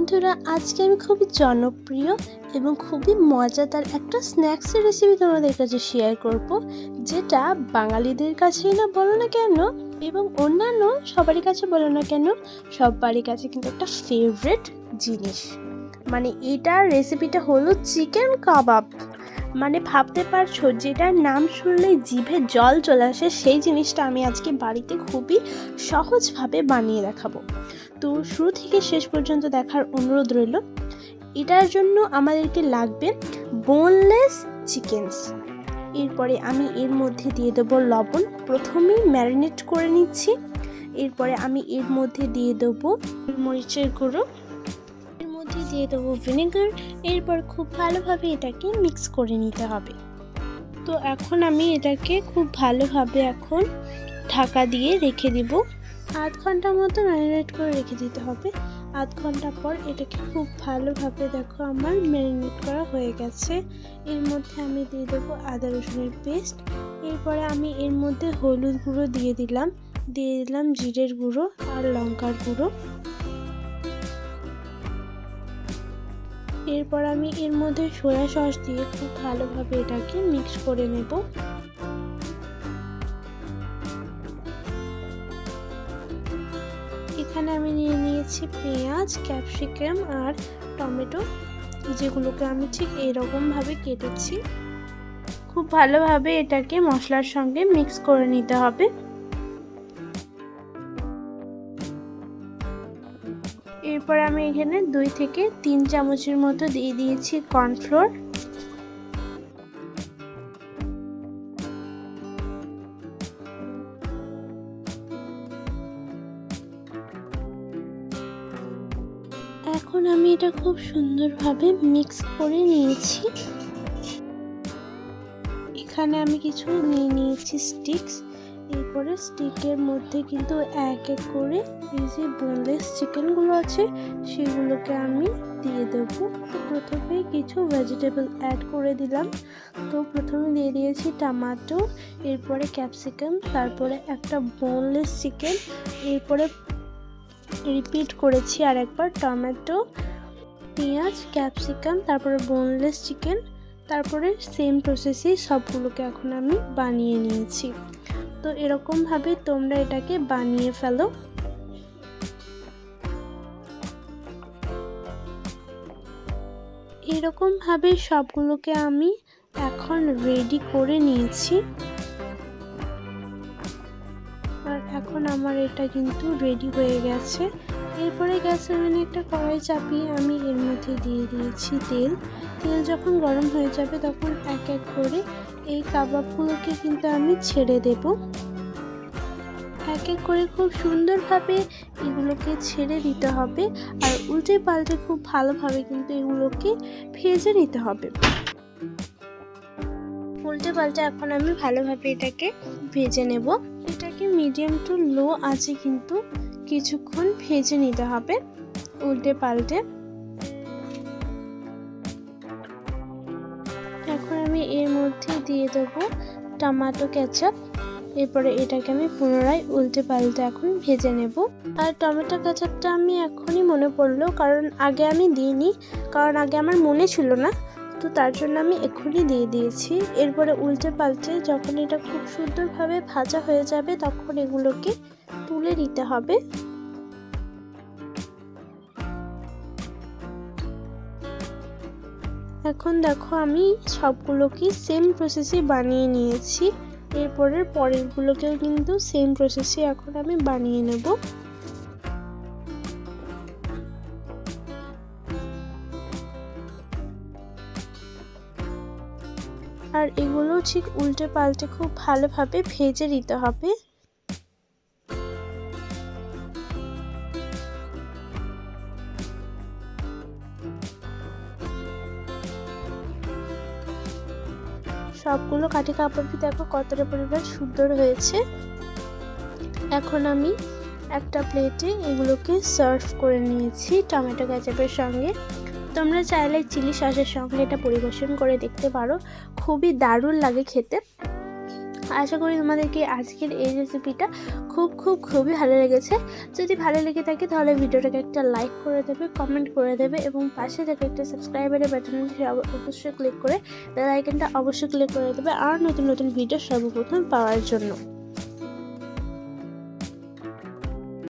বন্ধুরা, আজকে আমি খুবই জনপ্রিয় এবং খুবই মজাদার একটা স্ন্যাক্সের রেসিপি তোমাদের কাছে শেয়ার করব, যেটা বাঙালিদের কাছেই না বলো না কেন, এবং অন্যান্য সবারই কাছে বলো না কেন, সবারই কাছে কিন্তু একটা ফেভারেট জিনিস। মানে এটার রেসিপিটা হলো চিকেন কাবাব মানে ভাবতে পারছ, যেটার নাম শুনলেই জিভে জল চলে আসে, সেই জিনিসটা আমি আজকে বাড়িতে খুবই সহজভাবে বানিয়ে দেখাবো। তো শুরু থেকে শেষ পর্যন্ত দেখার অনুরোধ রইল। এটার জন্য আমাদেরকে লাগবে বোনলেস চিকেনস এরপরে আমি এর মধ্যে দিয়ে দেবো লবণ। প্রথমেই ম্যারিনেট করে নিচ্ছি। এরপরে আমি এর মধ্যে দিয়ে দেবো মরিচের গুঁড়ো। দিয়ে দেবো ভিনেগার এরপর খুব ভালোভাবে এটাকে মিক্স করে নিতে হবে। তো এখন আমি এটাকে খুব ভালোভাবে এখন ঢাকা দিয়ে রেখে দিব। আধ ঘণ্টা মতো ম্যারিনেট করে রেখে দিতে হবে। আধ ঘণ্টা পর এটাকে খুব ভালোভাবে দেখো আমার ম্যারিনেট করা হয়ে গেছে। এর মধ্যে আমি দিয়ে দেবো আদা রসুনের পেস্ট এরপরে আমি এর মধ্যে হলুদ গুঁড়ো দিয়ে দিলাম। দিয়ে দিলাম জিরের গুঁড়ো আর লঙ্কার গুঁড়ো। এরপর আমি এর মধ্যে সয়া সস দিয়ে খুব ভালোভাবে এটাকে মিক্স করে নেব। এখানে আমি নিয়ে নিয়েছি পেঁয়াজ, ক্যাপসিকাম আর টমেটো, যেগুলোকে আমি ঠিক এইরকমভাবে কেটেছি। খুব ভালোভাবে এটাকে মশলার সঙ্গে মিক্স করে নিতে হবে। এরপর আমি এখানে দুই থেকে তিন চামচের মতো দিয়ে দিয়েছি কর্নফ্লোর। এখন আমি এটা খুব সুন্দরভাবে মিক্স করে নিয়েছি। এখানে আমি কিছু নিয়ে নিয়েছি স্টিক্স। এরপরে স্টিকের মধ্যে কিন্তু এক এক করে এই যে বোনলেস চিকেনগুলো আছে, সেগুলোকে আমি দিয়ে দেবো। তো প্রথমে কিছু ভেজিটেবল অ্যাড করে দিলাম। তো প্রথমে দিয়ে দিয়েছি টমাটো, এরপরে ক্যাপসিকাম তারপরে একটা বোনলেস চিকেন এরপরে রিপিট করেছি আর একবার টমেটো, পেঁয়াজ ক্যাপসিকাম তারপরে বোনলেস চিকেন তারপরে সেম প্রসেসেই সবগুলোকে এখন আমি বানিয়ে নিয়েছি। তো এরকমভাবে তোমরা এটাকে বানিয়ে ফেলো। এরকমভাবে সবগুলোকে আমি এখন রেডি করে নিয়েছি। এখন আমার এটা কিন্তু রেডি হয়ে গেছে। এরপরে গ্যাস ওভেনে একটা কড়াই চাপিয়ে আমি এর মধ্যে দিয়ে দিয়েছি তেল। তেল যখন গরম হয়ে যাবে তখন এক এক করে এই কাবাবগুলোকে কিন্তু আমি ছেড়ে দেব। এক এক করে খুব সুন্দরভাবে এগুলোকে ছেড়ে দিতে হবে আর উল্টে পাল্টে খুব ভালোভাবে কিন্তু এগুলোকে ভেজে নিতে হবে। উল্টে পাল্টে এখন আমি ভালোভাবে এটাকে ভেজে নেব। এটাকে মিডিয়াম টু লো আছে কিন্তু কিছুক্ষণ ভেজে নিতে হবে উল্টে পাল্টে। এখন আমি এর মধ্যে দিয়ে দেবো টমাটো কেচাপ। এরপরে এটাকে আমি পুনরায় উল্টে পাল্টে এখন ভেজে নেব। আর টমেটো কেচাপটা আমি এখনই মনে পড়ল, কারণ আগে আমি দিইনি, কারণ আগে আমার মনে ছিল না। তো তার জন্য আমি এক্ষুনি দিয়ে দিয়েছি। এরপরে উল্টে পাল্টে যখন এটা খুব সুন্দরভাবে ভাজা হয়ে যাবে, তখন এগুলোকে তুলে নিতে হবে। এখন দেখো আমি সবগুলোকে সেম প্রসেসে বানিয়ে নিয়েছি। এরপরের পরেরগুলোকেও কিন্তু সেম প্রসেসে এখন আমি বানিয়ে নেব। আর এগুলো ঠিক উল্টে পাল্টে খুব ভালোভাবে ভেজে নিতে হবে। সবগুলো কাঠি কাপড়টি দেখো কতটা পরিমাণ সুন্দর হয়েছে। এখন আমি একটা প্লেটে এগুলোকে সার্ভ করে নিয়েছি টমেটো কেচাপের সঙ্গে। তোমরা চাইলে চিলি সসের সঙ্গে এটা পরিবেশন করে দেখতে পারো। খুবই দারুণ লাগে খেতে। আশা করি তোমাদেরকে আজকের এই রেসিপিটা খুব খুব, খুবই ভালো লেগেছে। যদি ভালো লেগে থাকে তাহলে ভিডিওটাকে একটা লাইক করে দেবে কমেন্ট করে দেবে এবং পাশে থেকে একটা সাবস্ক্রাইবারের বাটনটি অবশ্যই ক্লিক করে বেল আইকনটা অবশ্যই ক্লিক করে দেবে। আর নতুন নতুন ভিডিও সর্বপ্রথম পাওয়ার জন্য।